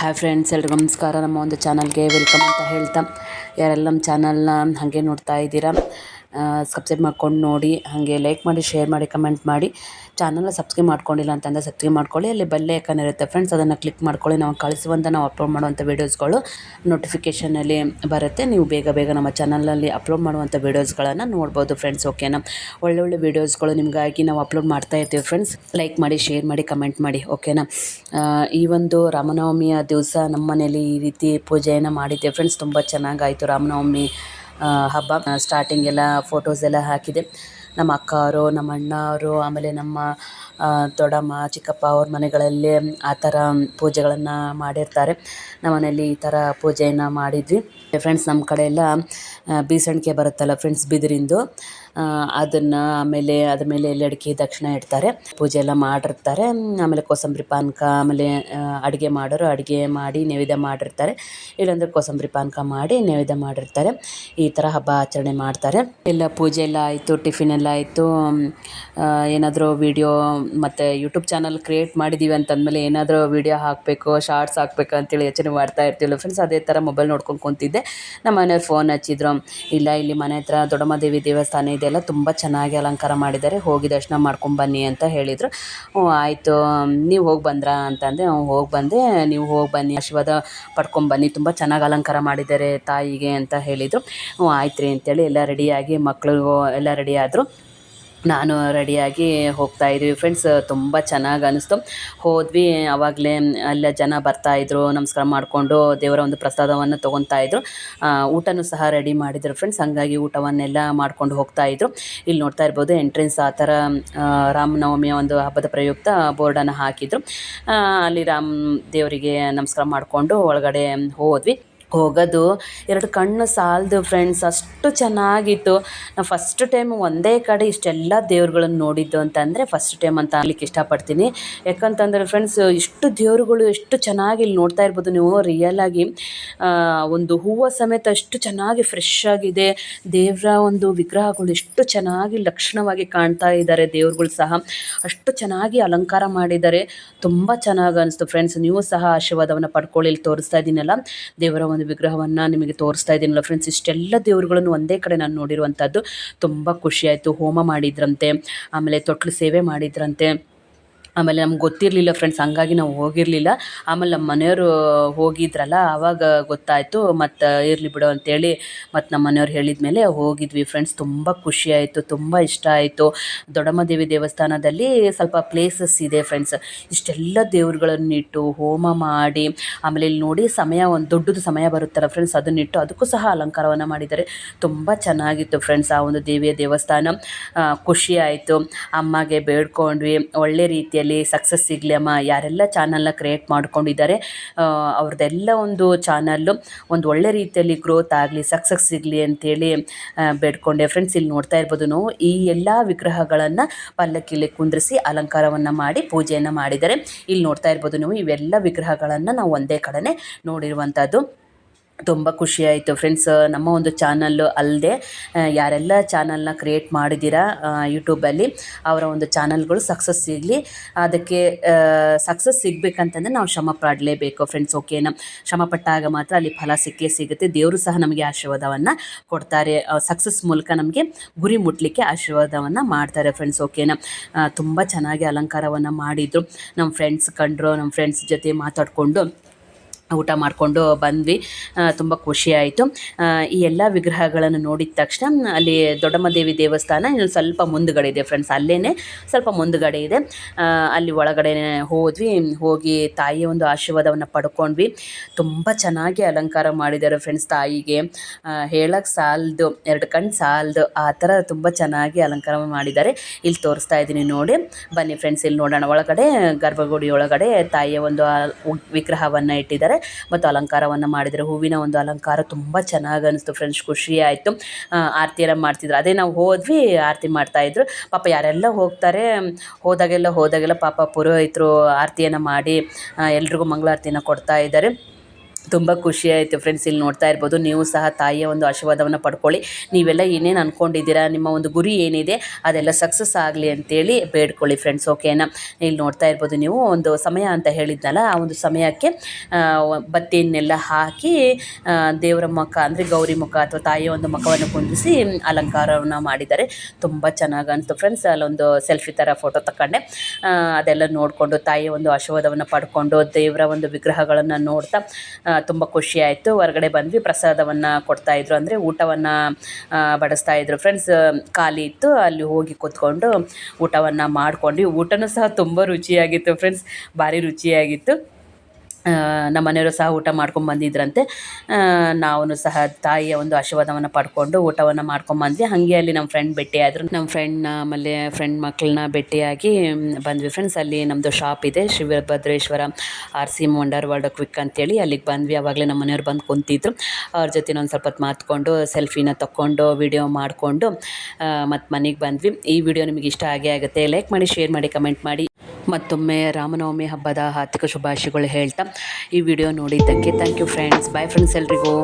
Hi friends ಎಲ್ರಿಗೂ ನಮಸ್ಕಾರ. ನಮ್ಮ ಒಂದು ಚಾನಲ್ಗೆ ವೆಲ್ಕಮ್ ಅಂತ ಹೇಳ್ತಾ, ಯಾರೆಲ್ಲ ನಮ್ಮ ಚಾನಲ್ನ ಹಾಗೆ ನೋಡ್ತಾ ಇದ್ದೀರಾ ಸಬ್ಸ್ಕ್ರೈಬ್ ಮಾಡ್ಕೊಂಡು ನೋಡಿ, ಹಾಗೆ ಲೈಕ್ ಮಾಡಿ ಶೇರ್ ಮಾಡಿ ಕಮೆಂಟ್ ಮಾಡಿ. ಚಾನಲ್ನ ಸಬ್ಸ್ಕ್ರೈಬ್ ಮಾಡ್ಕೊಂಡಿಲ್ಲ ಅಂತಂದರೆ ಸಬ್ಸ್ಕ್ರೈಬ್ ಮಾಡ್ಕೊಳ್ಳಿ. ಅಲ್ಲಿ ಬೆಲ್ ಐಕನ್ ಇರುತ್ತೆ ಫ್ರೆಂಡ್ಸ್ ಅದನ್ನು ಕ್ಲಿಕ್ ಮಾಡ್ಕೊಳ್ಳಿ. ನಾವು ಕಳಿಸುವಂಥ ನಾವು ಅಪ್ಲೋಡ್ ಮಾಡುವಂಥ ವೀಡಿಯೋಸ್ಗಳು ನೋಟಿಫಿಕೇಷನಲ್ಲಿ ಬರುತ್ತೆ. ನೀವು ಬೇಗ ಬೇಗ ನಮ್ಮ ಚಾನಲಲ್ಲಿ ಅಪ್ಲೋಡ್ ಮಾಡುವಂಥ ವೀಡಿಯೋಸ್ಗಳನ್ನು ನೋಡ್ಬೋದು ಫ್ರೆಂಡ್ಸ್ ಓಕೆನಾ ಒಳ್ಳೊಳ್ಳೆ ವೀಡಿಯೋಸ್ಗಳು ನಿಮಗಾಗಿ ನಾವು ಅಪ್ಲೋಡ್ ಮಾಡ್ತಾ ಇರ್ತೀವಿ ಫ್ರೆಂಡ್ಸ್ ಲೈಕ್ ಮಾಡಿ ಶೇರ್ ಮಾಡಿ ಕಮೆಂಟ್ ಮಾಡಿ ಓಕೆನಾ ಈ ಒಂದು ರಾಮನವಮಿಯ ದಿವಸ ನಮ್ಮ ಮನೇಲಿ ಈ ರೀತಿ ಪೂಜೆಯನ್ನು ಮಾಡಿದ್ದೆ ಫ್ರೆಂಡ್ಸ್ ತುಂಬ ಚೆನ್ನಾಗಾಯಿತು ರಾಮನವಮಿ. ಹಬ್ಬ. ಸ್ಟಾರ್ಟಿಂಗ್ ಎಲ್ಲ ಫೋಟೋಸ್ ಎಲ್ಲ ಹಾಕಿದೆ. ನಮ್ಮ ಅಕ್ಕ ಅವರು ನಮ್ಮ ಅಣ್ಣ ಅವರು ಆಮೇಲೆ ನಮ್ಮ ದೊಡ್ಡಮ್ಮ, ಚಿಕ್ಕಪ್ಪ ಅವ್ರ ಮನೆಗಳಲ್ಲಿ ಆ ಥರ ಪೂಜೆಗಳನ್ನು ಮಾಡಿರ್ತಾರೆ. ನಮ್ಮ ಮನೆಯಲ್ಲಿ ಈ ಥರ ಪೂಜೆಯನ್ನು ಮಾಡಿದ್ವಿ. ಫ್ರೆಂಡ್ಸ್ ನಮ್ಮ ಕಡೆ ಎಲ್ಲ ಬೀಸಣಿಗೆ ಬರುತ್ತಲ್ಲ ಫ್ರೆಂಡ್ಸ್ ಬಿದಿರಿಂದು. ಅದನ್ನು ಆಮೇಲೆ ಅದ್ರ ಮೇಲೆ ಎಲೆ ಅಡಿಕೆ ದಕ್ಷಿಣ ಇಡ್ತಾರೆ. ಪೂಜೆ ಎಲ್ಲ ಮಾಡಿರ್ತಾರೆ. ಆಮೇಲೆ ಕೋಸಂಬರಿ ಪಾನಕ, ಆಮೇಲೆ ಅಡುಗೆ ಮಾಡೋರು ಅಡುಗೆ ಮಾಡಿ ನೈವೇದ್ಯ ಮಾಡಿರ್ತಾರೆ. ಇಲ್ಲಾಂದರೆ ಕೋಸಂಬರಿ ಪಾನಕ ಮಾಡಿ ನೈವೇದ್ಯ ಮಾಡಿರ್ತಾರೆ. ಈ ಥರ ಹಬ್ಬ ಆಚರಣೆ ಮಾಡ್ತಾರೆ. ಎಲ್ಲ ಪೂಜೆ ಎಲ್ಲ ಆಯಿತು, ಟಿಫಿನ್ ಎಲ್ಲ ಆಯಿತು. ಏನಾದರೂ ವೀಡಿಯೋ ಮತ್ತು ಯೂಟ್ಯೂಬ್ ಚಾನಲ್ ಕ್ರಿಯೇಟ್ ಮಾಡಿದ್ದೀವಿ ಅಂತಂದಮೇಲೆ ಏನಾದರೂ ವೀಡಿಯೋ ಹಾಕಬೇಕು ಶಾರ್ಟ್ಸ್ ಹಾಕ್ಬೇಕು ಅಂತೇಳಿ ಯೋಚನೆ ಮಾಡ್ತಾ ಇರ್ತೀವಲ್ಲ ಫ್ರೆಂಡ್ಸ್ ಅದೇ ಥರ ಮೊಬೈಲ್ ನೋಡ್ಕೊಂಡು ಕುಂತಿದ್ದೆ. ನಮ್ಮ ಮನೆಯವ್ರು ಫೋನ್ ಹಚ್ಚಿದ್ರು. ಇಲ್ಲ, ಇಲ್ಲಿ ಮನೆ ಹತ್ರ ದೊಡ್ಡಮ್ಮ ದೇವಿ ದೇವಸ್ಥಾನ ಇದೆಯಲ್ಲ ತುಂಬ ಚೆನ್ನಾಗಿ ಅಲಂಕಾರ ಮಾಡಿದ್ದಾರೆ. ಹೋಗಿ ದರ್ಶನ ಮಾಡ್ಕೊಂಬನ್ನಿ ಅಂತ ಹೇಳಿದರು. ಹ್ಞೂ ಆಯಿತು. ನೀವು ಹೋಗಿ ಬಂದ್ರಾ ಅಂತಂದೆ ಹೋಗಿ ಬಂದೆ. ನೀವು ಹೋಗಿ ಬನ್ನಿ. ಆಶೀರ್ವಾದ ಪಡ್ಕೊಂಬನ್ನಿ ತುಂಬ ಚೆನ್ನಾಗಿ ಅಲಂಕಾರ ಮಾಡಿದ್ದಾರೆ ತಾಯಿಗೆ ಅಂತ ಹೇಳಿದರು. ಹ್ಞೂ ಆಯ್ತು ರೀ ಅಂತೇಳಿ ಎಲ್ಲ ರೆಡಿಯಾಗಿ ಮಕ್ಕಳು ಎಲ್ಲ ರೆಡಿ ಆದರು. ನಾನು ರೆಡಿಯಾಗಿ ಹೋಗ್ತಾ ಇದ್ವಿ. ಫ್ರೆಂಡ್ಸ್ ತುಂಬ ಚೆನ್ನಾಗಿ ಅನ್ನಿಸ್ತು ಹೋದ್ವಿ ಆವಾಗಲೇ ಅಲ್ಲ ಜನ ಬರ್ತಾಯಿದ್ರು ನಮಸ್ಕಾರ ಮಾಡಿಕೊಂಡು ದೇವರ ಒಂದು ಪ್ರಸಾದವನ್ನು ತೊಗೊತಾ ಇದ್ರು. ಊಟನೂ ಸಹ ರೆಡಿ ಮಾಡಿದ್ರು ಫ್ರೆಂಡ್ಸ್ ಹಾಗಾಗಿ ಊಟವನ್ನೆಲ್ಲ ಮಾಡ್ಕೊಂಡು ಹೋಗ್ತಾ ಇದ್ರು. ಇಲ್ಲಿ ನೋಡ್ತಾ ಇರ್ಬೋದು ಎಂಟ್ರೆನ್ಸ್ ಆ ಥರ ರಾಮನವಮಿಯ ಒಂದು ಹಬ್ಬದ ಪ್ರಯುಕ್ತ ಬೋರ್ಡನ್ನು ಹಾಕಿದ್ರು. ಅಲ್ಲಿ ರಾಮ್ ದೇವರಿಗೆ ನಮಸ್ಕಾರ ಮಾಡಿಕೊಂಡು ಒಳಗಡೆ ಹೋದ್ವಿ. ಹೋಗೋದು. ಎರಡು ಕಣ್ಣು ಸಾಲದು ಫ್ರೆಂಡ್ಸ್ ಅಷ್ಟು ಚೆನ್ನಾಗಿತ್ತು. ನಾವು ಫಸ್ಟ್ ಟೈಮ್ ಒಂದೇ ಕಡೆ ಇಷ್ಟೆಲ್ಲ ದೇವ್ರುಗಳನ್ನು ನೋಡಿದ್ದು ಅಂತಂದರೆ ಫಸ್ಟ್ ಟೈಮ್ ಅಂತ ಅನ್ಲಿಕ್ಕೆ ಇಷ್ಟಪಡ್ತೀನಿ. ಯಾಕಂತಂದರೆ ಫ್ರೆಂಡ್ಸ್ ಇಷ್ಟು ದೇವರುಗಳು ಎಷ್ಟು ಚೆನ್ನಾಗಿ ಇಲ್ಲಿ ನೋಡ್ತಾ ಇರ್ಬೋದು ನೀವು ರಿಯಲಾಗಿ ಒಂದು ಹೂವು ಸಮೇತ ಅಷ್ಟು ಚೆನ್ನಾಗಿ ಫ್ರೆಶ್ ಆಗಿದೆ. ದೇವರ ಒಂದು ವಿಗ್ರಹಗಳು ಎಷ್ಟು ಚೆನ್ನಾಗಿ ಲಕ್ಷಣವಾಗಿ ಕಾಣ್ತಾ ಇದ್ದಾರೆ ದೇವ್ರುಗಳು ಸಹ. ಅಷ್ಟು ಚೆನ್ನಾಗಿ ಅಲಂಕಾರ ಮಾಡಿದ್ದಾರೆ. ತುಂಬ ಚೆನ್ನಾಗಿ ಅನಿಸ್ತು ಫ್ರೆಂಡ್ಸ್ ನೀವು ಸಹ ಆಶೀರ್ವಾದವನ್ನು ಪಡ್ಕೊಳ್ಳಿ ಇಲ್ಲಿ ತೋರಿಸ್ತಾ ಇದ್ದೀನಲ್ಲ ದೇವರ ವಿಗ್ರಹವನ್ನು ನಿಮಗೆ ತೋರಿಸ್ತಾ ಇದ್ದೀನಲ್ಲ ಫ್ರೆಂಡ್ಸ್, ಇಷ್ಟೆಲ್ಲ ದೇವರುಗಳನ್ನು ಒಂದೇ ಕಡೆ ನಾನು ನೋಡಿರುವಂಥದ್ದು ತುಂಬ ಖುಷಿಯಾಯಿತು ಹೋಮ ಮಾಡಿದ್ರಂತೆ, ಆಮೇಲೆ ತೊಟ್ಲು ಸೇವೆ ಮಾಡಿದ್ರಂತೆ. ಆಮೇಲೆ ನಮ್ಗೆ ಗೊತ್ತಿರಲಿಲ್ಲ ಫ್ರೆಂಡ್ಸ್ ಹಂಗಾಗಿ ನಾವು ಹೋಗಿರಲಿಲ್ಲ. ಆಮೇಲೆ ನಮ್ಮ ಮನೆಯವರು ಹೋಗಿದ್ರಲ್ಲ ಆವಾಗ ಗೊತ್ತಾಯಿತು, ಮತ್ತು ಇರಲಿ ಬಿಡು ಅಂತೇಳಿ ಮತ್ತು ನಮ್ಮ ಮನೆಯವ್ರು ಹೇಳಿದ ಮೇಲೆ ಹೋಗಿದ್ವಿ. ಫ್ರೆಂಡ್ಸ್ ತುಂಬ ಖುಷಿ ಆಯಿತು, ತುಂಬ ಇಷ್ಟ ಆಯಿತು. ದೊಡ್ಡಮ್ಮ ದೇವಿ ದೇವಸ್ಥಾನದಲ್ಲಿ ಸ್ವಲ್ಪ ಪ್ಲೇಸಸ್ ಇದೆ ಫ್ರೆಂಡ್ಸ್ ಇಷ್ಟೆಲ್ಲ ದೇವ್ರುಗಳನ್ನಿಟ್ಟು ಹೋಮ ಮಾಡಿ, ಆಮೇಲೆ ಇಲ್ಲಿ ನೋಡಿ ಸಮಯ ಒಂದು ದೊಡ್ಡದು ಸಮಯ ಬರುತ್ತಲ್ಲ ಫ್ರೆಂಡ್ಸ್ ಅದನ್ನಿಟ್ಟು ಅದಕ್ಕೂ ಸಹ ಅಲಂಕಾರವನ್ನು ಮಾಡಿದ್ದಾರೆ. ತುಂಬ ಚೆನ್ನಾಗಿತ್ತು ಫ್ರೆಂಡ್ಸ್ ಆ ಒಂದು ದೇವಿಯ ದೇವಸ್ಥಾನ. ಖುಷಿಯಾಯಿತು ಅಮ್ಮಗೆ ಬೇಡ್ಕೊಂಡ್ವಿ. ಒಳ್ಳೆ ರೀತಿಯಲ್ಲಿ ಸಕ್ಸಸ್ ಸಿಗಲಿ ಅಮ್ಮ, ಯಾರೆಲ್ಲ ಚಾನಲ್ನ ಕ್ರಿಯೇಟ್ ಮಾಡ್ಕೊಂಡಿದ್ದಾರೆ ಅವ್ರದ್ದೆಲ್ಲ ಒಂದು ಚಾನಲ್ಲು ಒಂದು ಒಳ್ಳೆ ರೀತಿಯಲ್ಲಿ ಗ್ರೋತ್ ಆಗಲಿ ಸಕ್ಸಸ್ ಸಿಗಲಿ ಅಂತೇಳಿ ಬೇಡ್ಕೊಂಡೆ. ಫ್ರೆಂಡ್ಸ್ ಇಲ್ಲಿ ನೋಡ್ತಾ ಇರ್ಬೋದು ನಾವು, ಈ ಎಲ್ಲ ವಿಗ್ರಹಗಳನ್ನು ಪಲ್ಲಕ್ಕಿಲಿ ಕುಂದ್ರಿಸಿ ಅಲಂಕಾರವನ್ನು ಮಾಡಿ ಪೂಜೆಯನ್ನು ಮಾಡಿದ್ದಾರೆ. ಇಲ್ಲಿ ನೋಡ್ತಾ ಇರ್ಬೋದು ನಾವು, ಇವೆಲ್ಲ ವಿಗ್ರಹಗಳನ್ನು ನಾವು ಒಂದೇ ಕಡೆನೇ ನೋಡಿರುವಂಥದ್ದು ತುಂಬ ಖುಷಿ ಆಯಿತು. ಫ್ರೆಂಡ್ಸ್ ನಮ್ಮ ಒಂದು ಚಾನಲ್ಲು ಅಲ್ಲದೆ ಯಾರೆಲ್ಲ ಚಾನಲ್ನ ಕ್ರಿಯೇಟ್ ಮಾಡಿದ್ದೀರಾ ಯೂಟ್ಯೂಬಲ್ಲಿ ಅವರ ಒಂದು ಚಾನಲ್ಗಳು ಸಕ್ಸಸ್ ಸಿಗಲಿ ಅದಕ್ಕೆ ಸಕ್ಸಸ್ ಸಿಗಬೇಕಂತಂದ್ರೆ ನಾವು ಶ್ರಮ ಪಡಲೇಬೇಕು ಫ್ರೆಂಡ್ಸ್ ಓಕೆನಾ ಶ್ರಮ ಪಟ್ಟಾಗ ಮಾತ್ರ ಅಲ್ಲಿ ಫಲ ಸಿಕ್ಕೇ ಸಿಗುತ್ತೆ. ದೇವರು ಸಹ ನಮಗೆ ಆಶೀರ್ವಾದವನ್ನು ಕೊಡ್ತಾರೆ. ಸಕ್ಸಸ್ ಮೂಲಕ ನಮಗೆ ಗುರಿ ಮುಟ್ಟಲಿಕ್ಕೆ ಆಶೀರ್ವಾದವನ್ನು ಮಾಡ್ತಾರೆ ಫ್ರೆಂಡ್ಸ್ ಓಕೆನಾ ತುಂಬ ಚೆನ್ನಾಗಿ ಅಲಂಕಾರವನ್ನು ಮಾಡಿದರು. ನಮ್ಮ ಫ್ರೆಂಡ್ಸ್ ಕಂಡ್ರು ನಮ್ಮ ಫ್ರೆಂಡ್ಸ್ ಜೊತೆ ಮಾತಾಡಿಕೊಂಡು ಊಟ ಮಾಡಿಕೊಂಡು ಬಂದ್ವಿ. ತುಂಬ ಖುಷಿಯಾಯಿತು ಈ ಎಲ್ಲ ವಿಗ್ರಹಗಳನ್ನು ನೋಡಿದ ತಕ್ಷಣ, ಅಲ್ಲಿ ದೊಡ್ಡಮ್ಮದೇವಿ ದೇವಸ್ಥಾನ ಇನ್ನೊಂದು ಸ್ವಲ್ಪ ಮುಂದುಗಡೆ ಇದೆ ಫ್ರೆಂಡ್ಸ್ ಅಲ್ಲೇ ಸ್ವಲ್ಪ ಮುಂದುಗಡೆ ಇದೆ. ಅಲ್ಲಿ ಒಳಗಡೆ ಹೋದ್ವಿ. ಹೋಗಿ ತಾಯಿಯ ಒಂದು ಆಶೀರ್ವಾದವನ್ನು ಪಡ್ಕೊಂಡ್ವಿ. ತುಂಬ ಚೆನ್ನಾಗಿ ಅಲಂಕಾರ ಮಾಡಿದ್ದಾರೆ ಫ್ರೆಂಡ್ಸ್ ತಾಯಿಗೆ. ಹೇಳಕ್ಕೆ ಸಾಲದು, ಎರಡು ಕಣ್ಣು ಸಾಲದು, ಆ ಥರ ತುಂಬ ಚೆನ್ನಾಗಿ ಅಲಂಕಾರ ಮಾಡಿದ್ದಾರೆ. ಇಲ್ಲಿ ತೋರಿಸ್ತಾ ಇದ್ದೀನಿ ನೋಡಿ. ಬನ್ನಿ ಫ್ರೆಂಡ್ಸ್ ಇಲ್ಲಿ ನೋಡೋಣ. ಒಳಗಡೆ ಗರ್ಭಗುಡಿ ಒಳಗಡೆ ತಾಯಿಯ ಒಂದು ವಿಗ್ರಹವನ್ನು ಇಟ್ಟಿದ್ದಾರೆ. ಮತ್ತು ಅಲಂಕಾರವನ್ನು ಮಾಡಿದರೆ. ಹೂವಿನ ಒಂದು ಅಲಂಕಾರ ತುಂಬ ಚೆನ್ನಾಗಿ ಅನಿಸ್ತು ಫ್ರೆಂಡ್ಸ್ ಖುಷಿ ಆಯಿತು. ಆರತಿಯೆಲ್ಲ ಮಾಡ್ತಿದ್ರು. ಅದೇ ನಾವು ಹೋದ್ವಿ, ಆರತಿ ಮಾಡ್ತಾಯಿದ್ರು ಪಾಪ ಯಾರೆಲ್ಲ ಹೋಗ್ತಾರೆ, ಹೋದಾಗೆಲ್ಲ ಹೋದಾಗೆಲ್ಲ ಪಾಪ ಪುರೋಹಿತರು ಆರತಿಯನ್ನು ಮಾಡಿ ಎಲ್ರಿಗೂ ಮಂಗಳಾರತಿನ ಕೊಡ್ತಾ ಇದ್ದಾರೆ. ತುಂಬ ಖುಷಿ ಆಯಿತು ಫ್ರೆಂಡ್ಸ್ ಇಲ್ಲಿ ನೋಡ್ತಾ ಇರ್ಬೋದು. ನೀವು ಸಹ ತಾಯಿಯ ಒಂದು ಆಶೀರ್ವಾದವನ್ನು ಪಡ್ಕೊಳ್ಳಿ. ನೀವೆಲ್ಲ ಏನೇನು ಅಂದ್ಕೊಂಡಿದ್ದೀರಾ ನಿಮ್ಮ ಒಂದು ಗುರಿ ಏನಿದೆ, ಅದೆಲ್ಲ ಸಕ್ಸಸ್ ಆಗಲಿ ಅಂತೇಳಿ ಬೇಡ್ಕೊಳ್ಳಿ ಫ್ರೆಂಡ್ಸ್ ಓಕೆನಾ ಇಲ್ಲಿ ನೋಡ್ತಾ ಇರ್ಬೋದು ನೀವು ಒಂದು ಸಮಯ ಅಂತ ಹೇಳಿದ್ನಲ್ಲ, ಆ ಒಂದು ಸಮಯಕ್ಕೆ ಬತ್ತಿಯನ್ನೆಲ್ಲ ಹಾಕಿ ದೇವರ ಮುಖ ಅಂದರೆ ಗೌರಿ ಮುಖ ಅಥವಾ ತಾಯಿಯ ಒಂದು ಮುಖವನ್ನು ಕುಂದಿಸಿ ಅಲಂಕಾರವನ್ನು ಮಾಡಿದ್ದಾರೆ. ತುಂಬ ಚೆನ್ನಾಗಿ ಅನಿಸ್ತು ಫ್ರೆಂಡ್ಸ್ ಅಲ್ಲೊಂದು ಸೆಲ್ಫಿ ಥರ ಫೋಟೋ ತಗೊಂಡೆ ಅದೆಲ್ಲ ನೋಡಿಕೊಂಡು ತಾಯಿಯ ಒಂದು ಆಶೀರ್ವಾದವನ್ನು ಪಡ್ಕೊಂಡು ದೇವರ ಒಂದು ವಿಗ್ರಹಗಳನ್ನು ನೋಡ್ತಾ ತುಂಬ ಖುಷಿ ಆಯಿತು. ಹೊರಗಡೆ ಬಂದ್ವಿ, ಪ್ರಸಾದವನ್ನು ಕೊಡ್ತಾಯಿದ್ರು ಅಂದರೆ ಊಟವನ್ನು ಬಡಿಸ್ತಾ ಇದ್ರು. ಫ್ರೆಂಡ್ಸ್ ಖಾಲಿ ಇತ್ತು. ಅಲ್ಲಿ ಹೋಗಿ ಕೂತ್ಕೊಂಡು ಊಟವನ್ನು ಮಾಡ್ಕೊಂಡ್ವಿ. ಊಟನೂ ಸಹ ತುಂಬ ರುಚಿಯಾಗಿತ್ತು ಫ್ರೆಂಡ್ಸ್ ಭಾರಿ ರುಚಿಯಾಗಿತ್ತು. ನಮ್ಮ ಮನೆಯವರು ಸಹ ಊಟ ಮಾಡ್ಕೊಂಡು ಬಂದಿದ್ರಂತೆ ನಾವು ಸಹ ತಾಯಿಯ ಒಂದು ಆಶೀರ್ವಾದವನ್ನು ಪಡ್ಕೊಂಡು ಊಟವನ್ನು ಮಾಡ್ಕೊಂಬಂದ್ವಿ. ಹಾಗೆ ಅಲ್ಲಿ ನಮ್ಮ ಫ್ರೆಂಡ್ ಭೇಟಿಯಾದರು. ನಮ್ಮ ಫ್ರೆಂಡ್ನ ಆಮೇಲೆ ಫ್ರೆಂಡ್ ಮಕ್ಕಳನ್ನ ಭೇಟಿಯಾಗಿ ಬಂದ್ವಿ ಫ್ರೆಂಡ್ಸ್ ಅಲ್ಲಿ ನಮ್ಮದು ಶಾಪ್ ಇದೆ. Shivabhadreshwara R C wonder world quick ಅಂತೇಳಿ ಅಲ್ಲಿಗೆ ಬಂದ್ವಿ. ಆವಾಗಲೇ ನಮ್ಮ ಮನೆಯವ್ರು ಬಂದು ಕುಂತಿದ್ರು. ಅವ್ರ ಜೊತೆ ಒಂದು ಸ್ವಲ್ಪ ಹೊತ್ತು ಮಾತ್ಕೊಂಡು ಸೆಲ್ಫಿನ ತಕ್ಕೊಂಡು ವಿಡಿಯೋ ಮಾಡಿಕೊಂಡು ಮತ್ತು ಮನೆಗೆ ಬಂದ್ವಿ. ಈ ವಿಡಿಯೋ ನಿಮಗೆ ಇಷ್ಟ ಆಗೇ ಆಗುತ್ತೆ. ಲೈಕ್ ಮಾಡಿ ಶೇರ್ ಮಾಡಿ ಕಮೆಂಟ್ ಮಾಡಿ. ಮತ್ತೊಮ್ಮೆ ರಾಮನವಮಿ ಹಬ್ಬದ ಹಾರ್ದಿಕ ಶುಭಾಶಯಗಳು ಹೇಳ್ತಾ ಈ ವಿಡಿಯೋ ನೋಡಿದ್ದಕ್ಕೆ thank you friends bye friends ಎಲ್ರಿಗೂ.